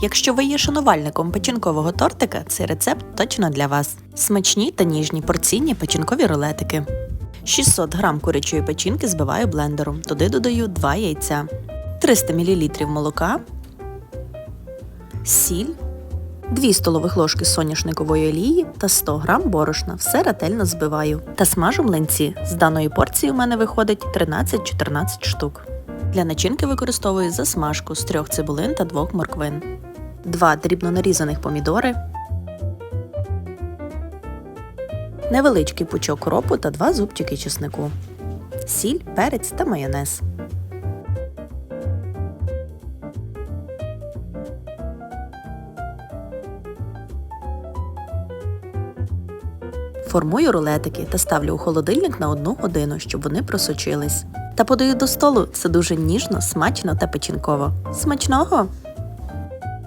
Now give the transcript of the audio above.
Якщо ви є шанувальником печінкового тортика, цей рецепт точно для вас. Смачні та ніжні порційні печінкові рулетики. 600 г курячої печінки збиваю блендером. Туди додаю 2 яйця, 300 мл молока, сіль, 2 столових ложки соняшникової олії та 100 г борошна. Все ретельно збиваю. Та смажу млинці. З даної порції у мене виходить 13-14 штук. Для начинки використовую засмажку з трьох цибулин та двох морквин, два дрібно нарізаних помідори, невеличкий пучок ропу та два зубчики чеснику, сіль, перець та майонез. Формую рулетики та ставлю у холодильник на одну годину, щоб вони просочились. Та подаю до столу все дуже ніжно, смачно та печінково. Смачного!